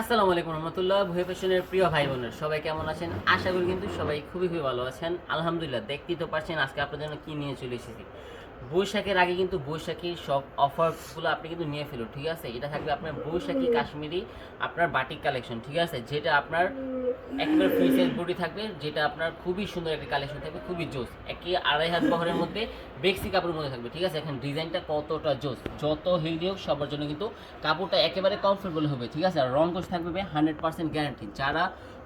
আসসালামু আলাইকুম রহমতুল্লাহ ভুয়ে ফ্যাশনের প্রিয় ভাই বোনের সবাই কেমন আছেন? আশা করি কিন্তু সবাই খুবই খুবই ভালো আছেন। আলহামদুলিল্লাহ, দেখতেই তো পারছেন আজকে আপনার জন্য কী নিয়ে চলে এসেছি। বৈশাখের আগে কিন্তু বৈশাখীর সব অফারগুলো আপনি কিন্তু নিয়ে ফেলুন, ঠিক আছে? এটা থাকবে আপনার বৈশাখী, কাশ্মীরি, আপনার বাটিক কালেকশন ঠিক আছে? যেটা আপনার একেবারে ফ্রি সাইজ বডি থাকবে, যেটা আপনার খুবই সুন্দর একটা কালেকশন থাকবে, খুবই জোস। একই আড়াই হাত বহরের মধ্যে বেক্সি কাপড়ের মধ্যে থাকবে, ঠিক আছে? এখন ডিজাইনটা কতটা জোস, যত হেলদি হোক, সবার জন্য কিন্তু কাপড়টা একেবারে কমফোর্টেবল হবে, ঠিক আছে? আর রং কোষ থাকবে হান্ড্রেড পার্সেন্ট গ্যারান্টি যারা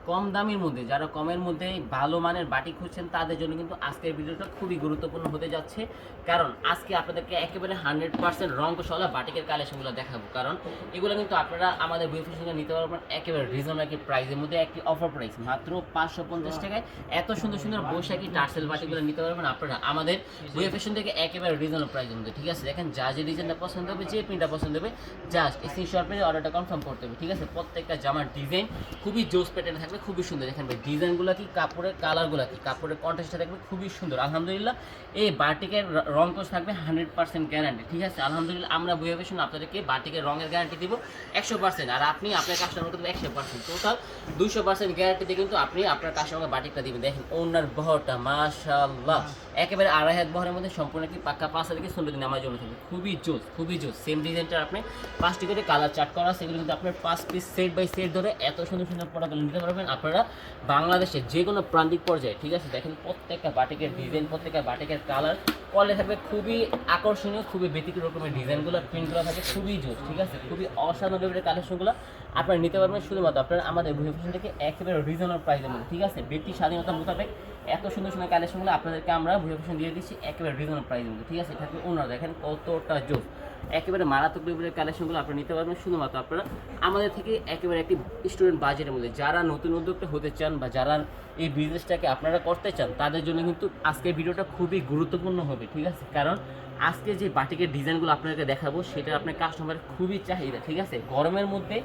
কম দামের মধ্যে, যারা কমের মধ্যে ভালো মানের বাটি খুঁজছেন তাদের জন্য কিন্তু আজকের ভিডিওটা খুবই গুরুত্বপূর্ণ হতে যাচ্ছে। কারণ আজকে আপনাদেরকে একেবারে হান্ড্রেড পার্সেন্ট রং কোষওয়ালা বাটিকের কালেকশনগুলো দেখাবো। কারণ এগুলো কিন্তু আপনারা আমাদের বই ফেশনে নিতে পারবেন একেবারে রিজনেবল প্রাইসের মধ্যে একটি অফার প্রাইস মাত্র পাঁচশো পঞ্চাশ টাকায়। এত সুন্দর সুন্দর বৈশাখী টার্সেল বাটিগুলো নিতে পারবেন আপনারা আমাদের ফেশন থেকে একেবারে রিজনেবল প্রাইসের মধ্যে, ঠিক আছে? দেখেন, যা যে ডিজাইনটা পছন্দ হবে, যে প্রিন্টটা পছন্দ হবে জাস্ট স্ক্রিনশট মেরে অর্ডারটা কনফার্ম করতে হবে, ঠিক আছে? প্রত্যেকটা জামার ডিজাইন খুবই জোস প্যাটার্ন থাকবে খুবই সুন্দর। দেখেন ভাই, ডিজাইনগুলো কি, কাপড়ের কালারগুলো কি? কাপড়ের কন্ট্রাস্টটা থাকবে খুবই সুন্দর। আলহামদুলিল্লাহ, এই বাটিকের র- কোষ থাকবে হান্ড্রেড পার্সেন্ট গ্যারান্টি ঠিক আছে? আলহামদুলিল্লাহ, আমরা বইয়ে ফেশন আপনাদেরকে বাটিকের রঙের গ্যারান্টি দিব একশো পার্সেন্ট, আর আপনি আপনার কাস্টমারকে দেবেন একশো পার্সেন্ট। টোটাল দুশো পার্সেন্ট দিয়ে কিন্তু আপনি আপনার কাস্টমারকে বাটিকটা দিবেন। দেখেন, ওনার বহরটা মাশাল্লাহ একেবারে আড়াই হাত বহরের মধ্যে সম্পূর্ণ কি পাক্কা পাঁচ হাজার থেকে দিন আমার জন্য থাকবে। খুবই জোস খুবই জোস। সেম ডিজাইনটা আপনি পাঁচটি করে কালার চার্ট করা সেগুলো কিন্তু আপনার পাঁচ পিস সেট বাই সেট ধরে এত সুন্দর সুন্দর প্রোডাক্টগুলো নিতে পারবেন। আপনারা বাংলাদেশের যে কোনো প্রান্তিক পর্যায়ে, ঠিক আছে? দেখেন প্রত্যেকটা বাটিকের ডিজাইন প্রত্যেকটা বাটিকের কালার কোয়ালিটি থাকবে খুবই আকর্ষণীয়, খুবই ব্যতিক্রম রকমের ডিজাইনগুলো প্রিন্টগুলো থাকে, খুবই জোর, ঠিক আছে? খুবই অসাধারণ কালেকশনগুলো আপনারা নিতে পারবেন শুধুমাত্র আপনারা আমাদের ফ্যাশন থেকে একেবারে রিজনেবল প্রাইসের মধ্যে, ঠিক আছে? ব্যক্তি স্বাধীনতা মোতাবেক এত সুন্দর সুন্দর কালেকশনগুলো আপনাদেরকে আমরা ফ্যাশন দিয়ে দিচ্ছি একেবারে রিজনেবল প্রাইসের মধ্যে, ঠিক আছে? থাকবে ওনার দেখেন কতটা জোস। একেবারে মারাত্মক লেভেলের কালেকশনগুলো আপনারা নিতে পারবেন শুধুমাত্র আপনারা আমাদের থেকে একেবারে একটি স্টুডেন্ট বাজেটের মধ্যে। যারা নতুন উদ্যোক্তা হতে চান বা যারা এই বিজনেসটাকে আপনারা করতে চান, তাদের জন্য কিন্তু আজকের ভিডিওটা খুবই গুরুত্বপূর্ণ হবে, ঠিক আছে? কারণ আজকে যে বাটিকের ডিজাইনগুলো আপনাদেরকে দেখাবো, সেটা আপনার কাস্টমারের খুবই চাহিদা, ঠিক আছে? গরমের মধ্যে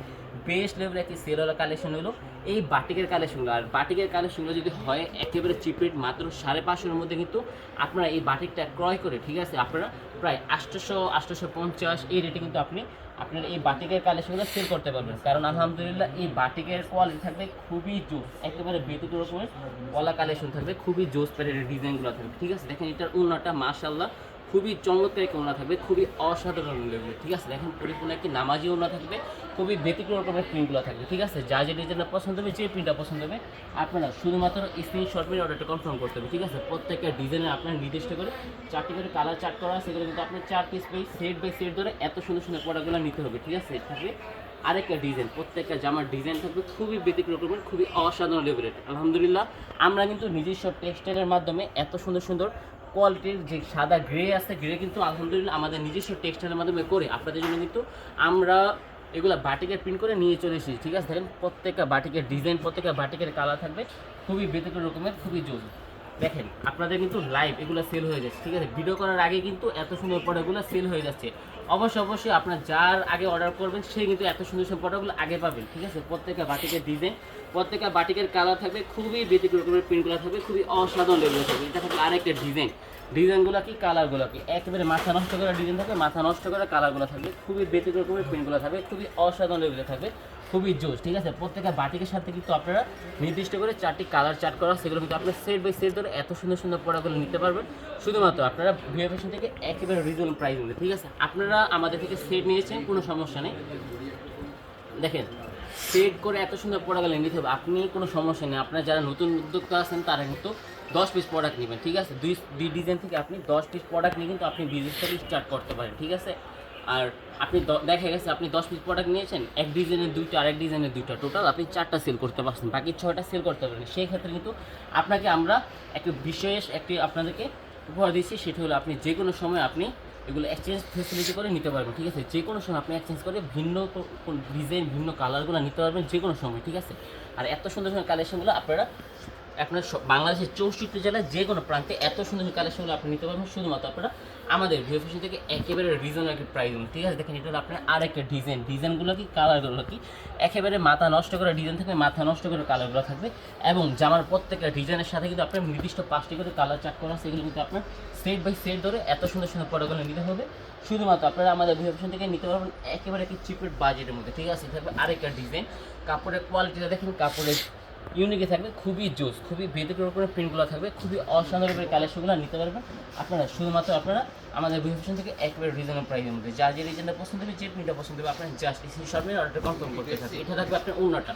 বেস্ট লেভেলের একটি সেলওয়ালা কালেকশন হলো। এই বাটিকের কালেকশনগুলো আর বাটিকের কালেকশনগুলো যদি হয়, একেবারে চিপ রেট মাত্র সাড়ে পাঁচশোর মধ্যে কিন্তু আপনারা এই বাটিকটা ক্রয় করে, ঠিক আছে, আপনারা প্রায় আটশোশো আটশোশো পঞ্চাশ এই রেটে কিন্তু আপনি আপনার এই বাটিকের কালেকশনগুলো সেল করতে পারবেন। কারণ আলহামদুলিল্লাহ এই বাটিকের কোয়ালিটি থাকবে খুবই জোস, একেবারে ব্যতিক্রম রকমের কলা কালেকশন থাকবে, খুবই জোস প্যারের ডিজাইনগুলো থাকবে, ঠিক আছে। দেখেন এটার উন্নটা মাশাল্লাহ খুবই চমৎকার একটি ওনা থাকবে, খুবই অসাধারণ লেভেল ঠিক আছে? দেখেন পরিপূর্ণ একটি নামাজি ওনা থাকবে, খুবই ব্যতিক্রম রকমের প্রিন্টগুলো থাকবে, ঠিক আছে? যা যে ডিজাইনটা পছন্দ হবে, যে প্রিন্টটা পছন্দ হবে, আপনারা শুধুমাত্র স্ক্রিনশট মেরে অর্ডারটা কনফার্ম করতে হবে, ঠিক আছে? প্রত্যেকটা ডিজাইনের আপনার নির্দিষ্ট করে চারটি করে কালার চার্ট করা সেগুলো কিন্তু আপনার চার piece by set by set ধরে এত সুন্দর সুন্দর প্রোডাক্টগুলো নিতে হবে, ঠিক আছে? থাকবে আরেকটা ডিজাইন প্রত্যেকটা জামার ডিজাইন থাকবে খুবই ব্যতিক্রম খুবই অসাধারণ লেভেলের আলহামদুলিল্লাহ, আমরা কিন্তু নিজস্ব টেক্সটাইলের মাধ্যমে এত সুন্দর সুন্দর কোয়ালিটির যে সাদা গ্রে আছে গ্রে কিন্তু আলহামদুলিল্লাহ আমাদের নিজস্ব টেক্সটাইলের মাধ্যমে করে, আপনাদের জন্য কিন্তু আমরা এগুলো বাটিকের প্রিন্ট করে নিয়ে চলে এসেছি, ঠিক আছে? দেখেন প্রত্যেকটা বাটিকের ডিজাইন প্রত্যেকটা বাটিকের কালার থাকবে, খুবই বেতকের রকমের, খুবই জরুরি দেখেন, আপনাদের কিন্তু লাইভ এগুলো সেল হয়ে যাচ্ছে, ঠিক আছে? ভিডিও করার আগে কিন্তু এত সুন্দর প্রোডাক্টগুলো সেল হয়ে যাচ্ছে। অবশ্যই অবশ্যই আপনার যার আগে অর্ডার করবেন, সে কিন্তু এত সুন্দর সুন্দর প্রোডাক্টগুলো আগে পাবেন, ঠিক আছে? প্রত্যেকটা বাটিকের ডিজাইন প্রত্যেকটা বাটিকের কালার থাকবে, খুবই ব্যতিক্রম রকমের প্রিন্টগুলো থাকবে, খুবই অসাধারণ লেভেল থাকবে। এটা থাকবে আরেকটা ডিজাইন ডিজাইনগুলো কি? কালারগুলো কি? একেবারে মাথা নষ্ট করা ডিজাইন থাকবে, মাথা নষ্ট করা কালারগুলো থাকবে, খুবই ব্যতিক্রম রকমের প্রিন্টগুলো থাকবে, খুবই অসাধারণ লেভেলে থাকবে। খুবই জোশ, ঠিক আছে? প্রত্যেকটা বাটিকের সাথে কিন্তু আপনারা নির্দিষ্ট করে চারটি কালার চার্ট করা সেগুলো কিন্তু আপনারা সেট বাই সেট ধরে এত সুন্দর সুন্দর প্রোডাক্টগুলো নিতে পারবেন। শুধুমাত্র আপনারা ভিও ফ্যাশন থেকে একেবারে রিজনেবল প্রাইস মধ্যে ঠিক আছে? আপনারা আমাদের থেকে সেট নিয়েছেন, কোনো সমস্যা নেই। দেখেন সেট করে এত সুন্দর প্রোডাক্ট নিতে হবে, আপনি কোনো সমস্যা নেই। আপনার যারা নতুন উদ্যোক্তা আছেন, তারা কিন্তু দশ পিস প্রোডাক্ট নেবেন, ঠিক আছে? দুই দুই ডিজাইন থেকে আপনি দশ পিস প্রোডাক্ট নিয়ে কিন্তু আপনি বিজনেসটাকে স্টার্ট করতে পারেন, ঠিক আছে? আর আপনি দেখা গেছে আপনি দশ পিস প্রোডাক্ট নিয়েছেন, এক ডিজাইনের দুইটা, আরেক ডিজাইনের দুইটা। টোটাল আপনি চারটা সেল করতে পারছেন, বাকি ছয়টা সেল করতে পারেন সেই ক্ষেত্রে কিন্তু আপনাকে আমরা একটি বিশেষ একটি আপনাদেরকে উপহার দিচ্ছি সেটা হলো আপনি যে কোনো সময় আপনি এগুলো এক্সচেঞ্জ ফেসিলিটি করে নিতে পারবেন, ঠিক আছে? যে কোনো সময় আপনি এক্সচেঞ্জ করে ভিন্ন ডিজাইন ভিন্ন কালারগুলো নিতে পারবেন যে কোনো সময়, ঠিক আছে? আর এত সুন্দর সুন্দর কালেকশনগুলো আপনারা আপনার বাংলাদেশের চৌষট্টি জেলায় যে কোনো প্রান্তে এত সুন্দর কালেকশনগুলো আপনি নিতে পারবেন। শুধুমাত্র আপনারা আমাদের ভিও ফ্যাশন থেকে একেবারে রিজনেবল একটা প্রাইস ঠিক আছে, দেখেন, এটা হলো আপনার আরেকটা ডিজাইন ডিজাইনগুলো কি? কালারগুলো কি? একেবারে মাথা নষ্ট করে ডিজাইন থাকবে, মাথা নষ্ট করে কালারগুলো থাকবে। এবং জামার প্রত্যেকটা ডিজাইনের সাথে কিন্তু আপনার নির্দিষ্ট পাঁচটি করে কালার চার্ট করা এগুলো কিন্তু আপনার সেট বাই সেট ধরে এত সুন্দর সুন্দর প্রোডাক্টগুলো নিতে হবে। শুধুমাত্র আপনারা আমাদের ভিও ফ্যাশন থেকে নিতে পারবেন একেবারে কি চিপের বাজেটের মধ্যে। ঠিক আছে, থাকবে আরেকটা ডিজাইন কাপড়ের কোয়ালিটিটা দেখেন, কাপড়ের ইউনিকে থাকবে, খুবই জোস খুবই বেদিকের উপরে প্রিন্টগুলো থাকবে, খুবই অসাধারণ কালেকশনগুলো নিতে পারবেন। আপনারা শুধুমাত্র আপনারা আমাদের বিভিন্ন থেকে একেবারে রিজনেবল প্রাইসের মধ্যে যা যে রিজনটা পছন্দ হবে, যে প্রিন্টটা পছন্দ হবে, আপনার জাস্ট স্ক্রিনশট নিয়ে অর্ডার কনফার্ম করতে থাকবে এটা থাকবে আপনার অন্যটা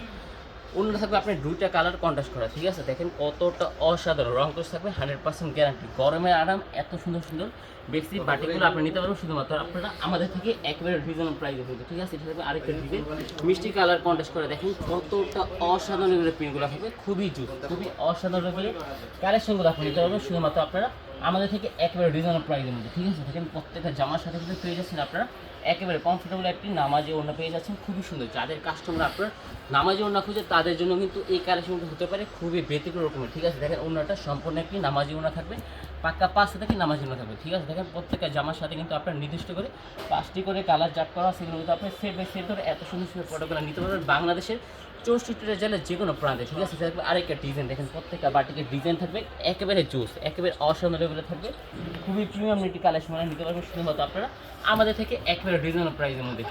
অন্য থাকবে আপনার দুইটা কালার কন্ট্রাস্ট করা ঠিক আছে? দেখেন কতটা অসাধারণ রং কোর্স থাকবে হান্ড্রেড পার্সেন্ট গ্যারান্টি গরমের আরাম এত সুন্দর সুন্দর বেশি বাটিগুলো আপনি নিতে পারবেন শুধুমাত্র আপনারা আমাদের থেকে একেবারে রিজনেবল প্রাইসে হবে ঠিক আছে? এটা থাকবে আরেকটা ডিজাইন মিষ্টি কালার কন্ট্রাস্ট করে দেখেন কতটা অসাধারণ করে প্রিন্টগুলো থাকবে খুবই জুস খুবই অসাধারণ কালেকশনগুলো আপনি নিতে পারবেন শুধুমাত্র আপনারা আমাদের থেকে একেবারে রিজনেবল প্রাইসের মধ্যে, ঠিক আছে? দেখেন প্রত্যেকটা জামার সাথে কিন্তু পেয়ে যাচ্ছেন আপনারা একেবারে কমফোর্টেবল একটি নামাজি ওড়না পেয়ে যাচ্ছেন, খুবই সুন্দর। যাদের কাস্টমার আপনার নামাজি ওড়না খুঁজে, তাদের জন্য কিন্তু এই কালেকশনটা হতে পারে খুবই ব্যতিক্রম রকমের, ঠিক আছে? দেখেন ওড়নাটা সম্পূর্ণ একটি নামাজি ওড়না থাকবে পাক্কা পাঁচটা থেকে নামাজি ওড়না থাকবে, ঠিক আছে? দেখেন প্রত্যেকটা জামার সাথে কিন্তু আপনার নির্দিষ্ট করে পাঁচটি করে কালার জাট করা সেগুলো কিন্তু আপনি সেট বাই ধরে এত সুন্দর সুন্দর প্রোডাক্টগুলো নিতে পারবেন। বাংলাদেশের চৌষট্টিটা জেলার যে কোনো প্রান্তে ঠিক আছে? থাকবে আরেকটা ডিজাইন দেখেন, প্রত্যেকটা বাটিকের ডিজাইন থাকবে, একেবারে জোস, একেবারে অসাধারণ লেভেলে থাকবে। খুবই প্রিমিয়াম নীতি কালেকশন নিতে পারবেন, শুধুমাত্র আপনারা আমাদের থেকে একেবারে রিজনেবল প্রাইসের মধ্যে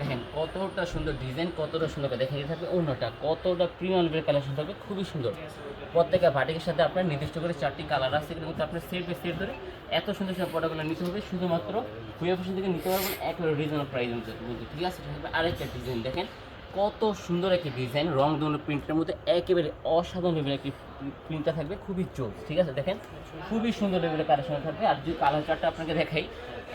দেখেন কতটা সুন্দর ডিজাইন কতটা সুন্দর দেখেন এটা থাকবে, অন্যটা কতটা প্রিমিয়াম লেভেলের কালেকশন থাকবে, খুবই সুন্দর। প্রত্যেকটা বাটিকের সাথে আপনার নির্দিষ্ট করে চারটি কালার আছে কিন্তু আপনার সেট বাই সেট ধরে এত সুন্দর সুন্দর প্রোডাক্টগুলো নিতে হবে, শুধুমাত্র হুইয়া ফ্যাশন থেকে নিতে পারবেন, একেবারে রিজনেবল প্রাইস ঠিক আছে? আরেকটা ডিজাইন দেখেন কত সুন্দর একটি ডিজাইন রং ধরনের প্রিন্টের মধ্যে একেবারে অসাধারণ লেভেলের একটি প্রিন্টটা থাকবে, খুবই চোখ ঠিক আছে? দেখেন, খুবই সুন্দর লেভেলের কালেকশন থাকবে। আর যদি কালার চার্টটা আপনাকে দেখাই,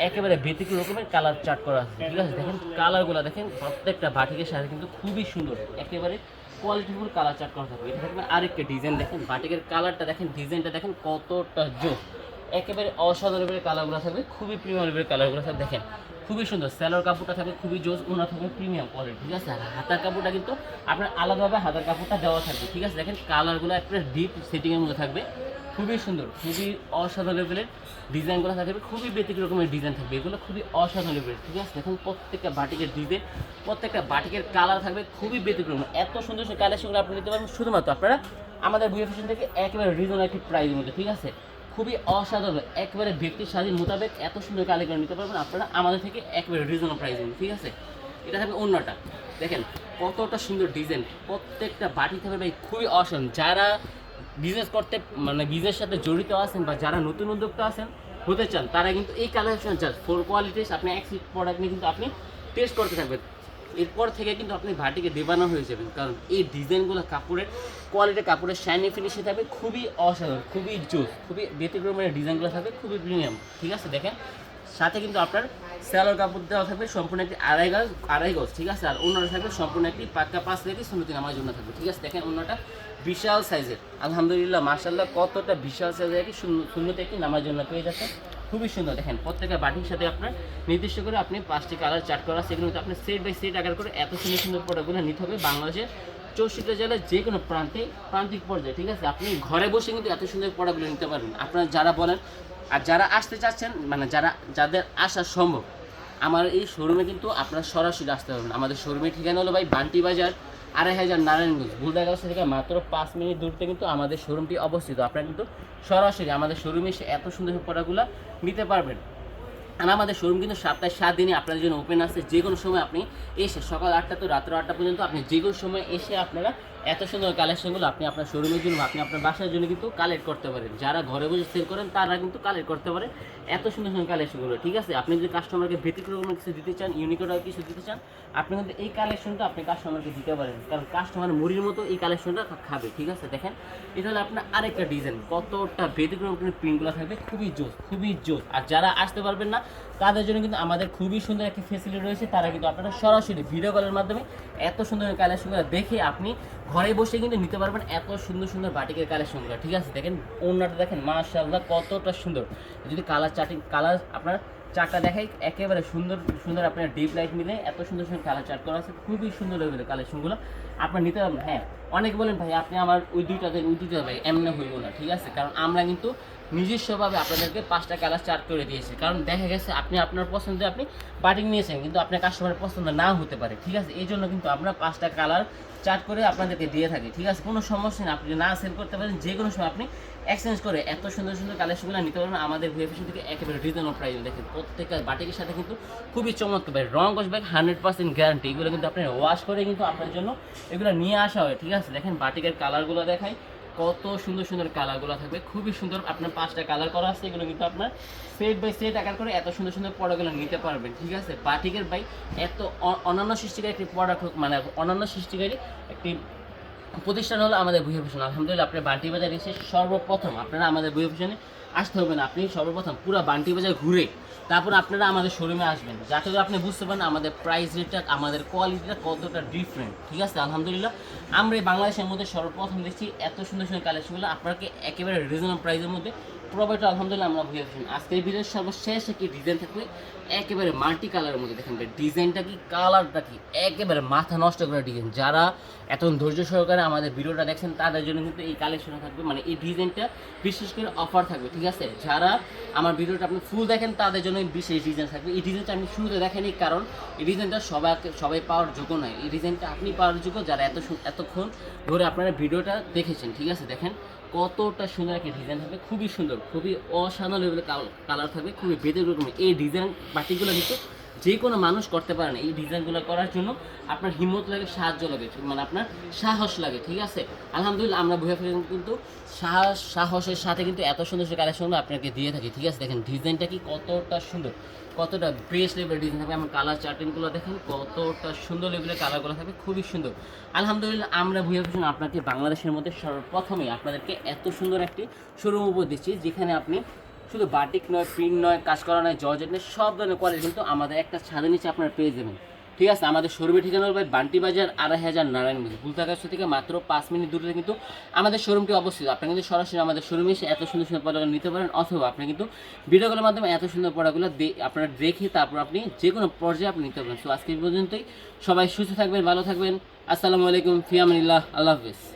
একেবারে ব্যতিক্রম রকমের কালার চার্ট করা আছে, ঠিক আছে? দেখেন কালারগুলো দেখেন, প্রত্যেকটা বাটিকের সাথে কিন্তু খুবই সুন্দর, একেবারে কোয়ালিটিফুল কালার চার্ট করা থাকবে। এটা থাকবে আরেকটা ডিজাইন দেখেন, বাটিকের কালারটা দেখেন ডিজাইনটা দেখেন কতটা জোর, একেবারে অসাধারণ লেভেলের কালারগুলো থাকবে, খুবই প্রিমিয়াম লেভেলের কালারগুলো থাকবে। দেখেন খুবই সুন্দর। স্যালোর কাপড়টা থাকবে খুবই জোস ওনা থাকবে প্রিমিয়াম কোয়ালিটি ঠিক আছে? আর হাতার কাপড়টা কিন্তু আপনার আলাদাভাবে হাতার কাপড়টা দেওয়া থাকবে, ঠিক আছে? দেখেন কালারগুলো একটা ডিপ সেটিংয়ের মধ্যে থাকবে। খুবই সুন্দর, খুবই অসাধারণ লেভেলের ডিজাইনগুলো থাকবে, খুবই ব্যতিক্রম রকমের ডিজাইন থাকবে। এগুলো খুবই অসাধারণ লেভেলের ঠিক আছে? দেখুন প্রত্যেকটা বাটিকের ডিজাইন প্রত্যেকটা বাটিকের কালার থাকবে খুবই বেতিক ব্যতিক্রম। এত সুন্দর সুন্দর কালেকশনগুলো আপনি নিতে পারবেন, শুধুমাত্র আপনারা আমাদের বুয়ে ফ্যাশন থেকে একেবারে রিজনেবল একটি প্রাইসের মধ্যে, ঠিক আছে? খুবই অসাধারণ, একবারে ব্যক্তির স্বাধীন মোতাবেক এত সুন্দর কালেকশন নিতে পারবেন আপনারা, আমাদের থেকে একেবারে রিজনেবল প্রাইসে ঠিক আছে? এটা থাকবে অন্যটা। দেখেন, কতটা সুন্দর ডিজাইন প্রত্যেকটা বাটি থাকবে ভাই খুবই অসাধারণ। যারা বিজনেস করতে মানে বিজনেসের সাথে জড়িত আছেন বা যারা নতুন উদ্যোক্তা আছেন, হতে চান, তারা কিন্তু এই কালেকশন চান ফোর কোয়ালিটিস আপনি এক সিট প্রোডাক্ট নিয়ে কিন্তু আপনি টেস্ট করতে থাকবেন। এরপর থেকে কিন্তু আপনি ভাটিকে দেবানো হয়ে যাবেন। কারণ এই ডিজাইনগুলো কাপড়ের কোয়ালিটি কাপড়ের শাইনি ফিনিশে থাকবে, খুবই অসাধারণ, খুবই জোস, খুবই ব্যতিক্রমের ডিজাইনগুলো থাকবে, খুবই প্রিমিয়াম ঠিক আছে? দেখেন, সাথে কিন্তু আপনার স্যালোর কাপড় দেওয়া থাকবে, সম্পূর্ণ একটি আড়াই গাছ আড়াই গজ, ঠিক আছে? আর অন্যটা থাকবে সম্পূর্ণ একটি পাক্কা পাঁচ রেখে সুন্নতি নামার জন্য থাকবে, ঠিক আছে? দেখেন অন্যটা বিশাল সাইজের আলহামদুলিল্লাহ মার্শাল্লাহ কতটা বিশাল সাইজের একটি সুন্দর একটি নামার জন্য পেয়ে যাচ্ছে খুবই সুন্দর। দেখেন প্রত্যেকটা বাটির সাথে আপনার নির্দিষ্ট করে আপনি পাঁচটি কালার চার্ট করা সেগুলো আপনি সেট বাই সেট আকার করে এত সুন্দর সুন্দর প্রোডাক্টগুলো নিতে হবে। বাংলাদেশের চৌষট্টি জেলার যে কোনো প্রান্তে, প্রান্তিক পর্যায়ে, ঠিক আছে? আপনি ঘরে বসে কিন্তু এত সুন্দর প্রোডাক্টগুলো নিতে পারবেন। আপনারা যারা বলেন, আর যারা আসতে চাচ্ছেন মানে যারা, যাদের আসা সম্ভব, আমার এই শোরুমে কিন্তু আপনারা সরাসরি আসতে পারবেন আমাদের শোরুমের ঠিকানা হলো ভাই বান্টি বাজার আড়াই হাজার নারায়ণগঞ্জ। ভুলদাগাছ থেকে মাত্র পাঁচ মিনিট দূরতে কিন্তু আমাদের শোরুমটি অবস্থিত। আপনারা কিন্তু সরাসরি আমাদের শোরুমে এসে এত সুন্দর প্রোডাক্টগুলো নিতে পারবেন। আর আমাদের শোরুম কিন্তু সপ্তাহে সাত দিনই আপনাদের জন্য ওপেন আছে। যে কোনো সময় আপনি এসে সকাল আটটা তো রাত্র আটটা পর্যন্ত আপনি যে কোনো সময় এসে আপনারা এত সুন্দর কালেকশনগুলো আপনি আপনার শোরুমের জন্য আপনি আপনার বাসার জন্য কিন্তু কালেক্ট করতে পারেন। যারা ঘরে বসে সেল করেন, তারা কিন্তু কালেক্ট করতে পারে। এত সুন্দর সুন্দর কালেকশনগুলো ঠিক আছে? আপনি যদি কাস্টমারকে ব্যতিক্রম কিছু দিতে চান ইউনিকোড কিছু দিতে চান, আপনি কিন্তু এই কালেকশনটা আপনি কাস্টমারকে দিতে পারেন। কারণ কাস্টমার মুড়ির মতো এই কালেকশনটা খাবে, ঠিক আছে? দেখেন, এটা হলো আপনার আরেকটা ডিজাইন কতটা ব্যতিক্রম প্রিন্টগুলো থাকবে, খুবই জোস খুবই জোস। আর যারা আসতে পারবেন না, তাদের জন্য কিন্তু আমাদের খুবই সুন্দর একটি ফেসিলিটি রয়েছে। তারা কিন্তু আপনারা সরাসরি ভিডিও কলের মাধ্যমে এত সুন্দর কালেকশনগুলো দেখে আপনি ঘরে বসে কিন্তু নিতে পারবেন এত সুন্দর সুন্দর বাটিকের কালেকশনগুলো ঠিক আছে? দেখেন অন্যটা দেখেন, মাশাআল্লাহ, কতটা সুন্দর। যদি কালার চার্টিং কালার আপনার চারটা দেখাই, একেবারে সুন্দর সুন্দর আপনার ডিপ লাইট মিলে এত সুন্দর সুন্দর কালার চার্ট করা আছে, খুবই সুন্দর লেভেলের কালেকশনগুলো আপনার নিতে পারবেন হ্যাঁ অনেকে বলেন, ভাই, আপনি আমার ওই দুইটা ওই দুইটা ভাই, এমনি হইব না। ঠিক আছে? কারণ আমরা কিন্তু নিজস্বভাবে আপনাদেরকে পাঁচটা কালার চার্ট করে দিয়েছে। কারণ দেখা গেছে আপনি আপনার পছন্দে আপনি বাটিং নিয়েছেন, কিন্তু আপনার কাস্টমারের পছন্দ না হতে পারে, ঠিক আছে? এই জন্য কিন্তু আমরা পাঁচটা কালার চার্ট করে আপনাদেরকে দিয়ে থাকি, ঠিক আছে? কোনো সমস্যা নেই, আপনি না সেল করতে পারেন, যে কোনো সময় আপনি এক্সচেঞ্জ করে এত সুন্দর সুন্দর কালেকশনগুলো নিতে পারবেন, আমাদের ভিএফএসি থেকে একেবারে রিজনেবল প্রাইস দেখেন, প্রত্যেকটা বাটিকের সাথে কিন্তু খুবই চমৎকার রং কস ব্যাগ হান্ড্রেড পার্সেন্ট গ্যারান্টি এগুলো কিন্তু আপনি ওয়াশ করে কিন্তু আপনার জন্য এগুলো নিয়ে আসা হয়, ঠিক আছে? দেখেন বাটিকের কালারগুলো দেখাই কত সুন্দর সুন্দর কালারগুলো থাকবে, খুবই সুন্দর আপনার পাঁচটা কালার করা আছে, এগুলো কিন্তু আপনার সেট বাই সেট আকার করে এত সুন্দর সুন্দর প্রোডাক্টগুলো নিতে পারবেন, ঠিক আছে? বাটিকের বাই এত অন্যান্য সৃষ্টিকারী একটি প্রোডাক্ট মানে অনন্য সৃষ্টিকারী একটি প্রতিষ্ঠান হলো আমাদের ফ্যাশন আলহামদুলিল্লাহ, আপনার বাটি বাজার এসে সর্বপ্রথম আপনারা আমাদের ফ্যাশনে আসতে হবে না। আপনি সর্বপ্রথম পুরো বান্টি বাজার ঘুরে তারপর আপনারা আমাদের শোরুমে আসবেন। যাতে করে আপনি বুঝতে পারেন আমাদের প্রাইস রেটটা আমাদের কোয়ালিটিটা কতটা ডিফারেন্ট ঠিক আছে? আলহামদুলিল্লাহ, আমরা এই বাংলাদেশের মধ্যে সর্বপ্রথম দেখছি এত সুন্দর সুন্দর কালেকশনগুলো আপনাকে একেবারে রিজনেবল প্রাইসের মধ্যে প্রোভাইড আলহামদুলিল্লাহ আমরা বুঝে ফেলেন আজকের ভিডিওর সর্বশেষ একটি ডিজাইন থাকবে। একেবারে মাল্টি কালারের মধ্যে দেখেন ডিজাইনটা কি কালারটা কি? একেবারে মাথা নষ্ট করা ডিজাইন যারা এত ধৈর্য সহকারে আমাদের ভিডিওটা দেখছেন, তাদের জন্য কিন্তু এই কালেকশনটা থাকবে। মানে এই ডিজাইনটা বিশেষ করে অফার থাকবে। ঠিক আছে? যারা আমার ভিডিওটা আপনি ফুল দেখেন, তাদের জন্য বিশেষ ডিজাইন থাকবে। এই ডিজাইনটা আমি শুরুতে দেখেনি কারণ এই ডিজাইনটা সবাই সবাই পাওয়ার যোগ্য নয়। এই ডিজাইনটা আপনি পাওয়ার যোগ্য যারা এত এতক্ষণ ধরে আপনারা ভিডিওটা দেখেছেন, ঠিক আছে? দেখেন কতটা সুন্দর একটা ডিজাইন থাকবে, খুবই সুন্দর, খুবই অসাধারণ লেভেলের কালার থাকবে, খুবই বেদের রকম এই ডিজাইন বাটিগুলো কিন্তু যে কোনো মানুষ করতে পারে না এই ডিজাইনগুলো করার জন্য আপনার হিম্মত লাগে, সাহায্য লাগে মানে আপনার সাহস লাগে, ঠিক আছে? আলহামদুলিল্লাহ আমরা বুঝে ফেলি কিন্তু সাহস, সাহসের সাথে কিন্তু এত সুন্দর সুন্দর কালেকশনগুলো আপনাকে দিয়ে থাকি, ঠিক আছে? দেখেন ডিজাইনটা কি কতটা সুন্দর, কতটা বেস্ট লেভেলের ডিজাইন থাকবে আমার কালার চার্টিংগুলো দেখেন কতটা সুন্দর লেভেলের কালারগুলো থাকবে, খুবই সুন্দর। আলহামদুলিল্লাহ আমরা ভুয়ে ফেশন আপনাকে বাংলাদেশের মধ্যে সর্বপ্রথমেই আপনাদেরকে এত সুন্দর একটি শোরুম উপর দিচ্ছি, যেখানে আপনি শুধু বাটিক নয় প্রিন্ট নয়, কাজ করা নয়, জর্জেট নয়, সব ধরনের কোয়ালিটি কিন্তু আমাদের একটা ছাদের নিচে আপনারা পেয়ে যাবেন। ঠিক আছে, আমাদের শোরুমের ঠিকানা ভাই বান্টি বাজার, আড়াই হাজার নারায়ণগঞ্জ ভুলতাকাশ থেকে মাত্র পাঁচ মিনিট দূরে কিন্তু আমাদের শোরুমটি অবস্থিত। আপনি কিন্তু সরাসরি আমাদের শোরুমে এসে এত সুন্দর সুন্দর প্রোডাক্ট নিতে পারেন, অথবা আপনি কিন্তু ভিডিও কলের মাধ্যমে এত সুন্দর প্রোডাক্টগুলো আপনারা দেখে তারপর আপনি যে কোনো পর্যায়ে আপনি নিতে পারেন। সো আজকে পর্যন্তই। সবাই সুস্থ থাকবেন, ভালো থাকবেন। আসসালামু আলাইকুম ফিয়ামিল্লাহ আল্লাহ হাফিজ।